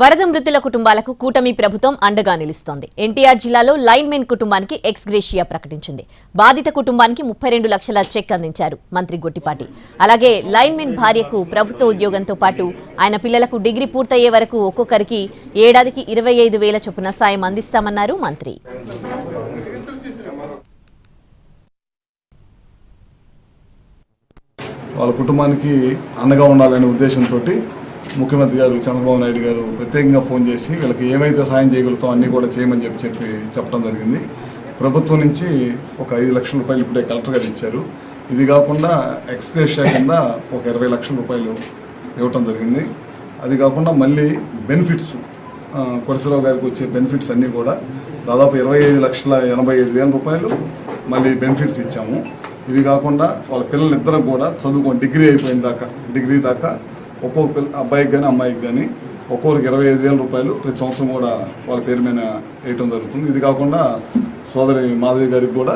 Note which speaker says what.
Speaker 1: వరద మృతుల కుటుంబాలకు కూటమి ప్రభుత్వం అండగా నిలుస్తోంది. ఎన్టీఆర్ జిల్లాలో లైన్మెన్ కుటుంబానికి ఎక్స్ గ్రేషియా ప్రకటించింది. బాధిత కుటుంబానికి ముప్పై రెండు లక్షల చెక్ అందించారు మంత్రి గొట్టిపాటి. అలాగే లైన్మెన్ భార్యకు ప్రభుత్వ ఉద్యోగంతో పాటు ఆయన పిల్లలకు డిగ్రీ పూర్తయ్యే వరకు ఒక్కొక్కరికి ఏడాదికి ఇరవై ఐదు వేల చొప్పున సాయం అందిస్తామన్నారు మంత్రి.
Speaker 2: వాళ్ళ కుటుంబానికి అండగా ఉండాలనే ఉద్దేశంతో ముఖ్యమంత్రి గారు చంద్రబాబు నాయుడు గారు ప్రత్యేకంగా ఫోన్ చేసి వీళ్ళకి ఏమైతే సాయం చేయగలుగుతాం అన్నీ కూడా చేయమని చెప్పి చెప్పి చెప్పడం జరిగింది. ప్రభుత్వం నుంచి ఒక ఐదు లక్షల రూపాయలు ఇప్పుడే కలెక్టర్ గారు ఇచ్చారు. ఇది కాకుండా ఎక్స్గ్రేషియా కింద ఒక ఇరవై లక్షల రూపాయలు ఇవ్వటం జరిగింది. అది కాకుండా మళ్ళీ బెనిఫిట్స్ కొరసరావు గారికి వచ్చే బెనిఫిట్స్ అన్నీ కూడా దాదాపు ఇరవై ఐదు లక్షల ఎనభై ఐదు వేల రూపాయలు మళ్ళీ బెనిఫిట్స్ ఇచ్చాము. ఇవి కాకుండా వాళ్ళ పిల్లలిద్దరూ కూడా చదువుకొని డిగ్రీ అయిపోయిన దాకా డిగ్రీ దాకా ఒక్కొక్క పిల్ల అబ్బాయికి కానీ అమ్మాయికి కానీ ఒక్కొక్కరికి ఇరవై ఐదు వేల రూపాయలు ప్రతి సంవత్సరం కూడా వాళ్ళ పేరు మీద వేయటం జరుగుతుంది. ఇది కాకుండా సోదరి మాధవి గారికి కూడా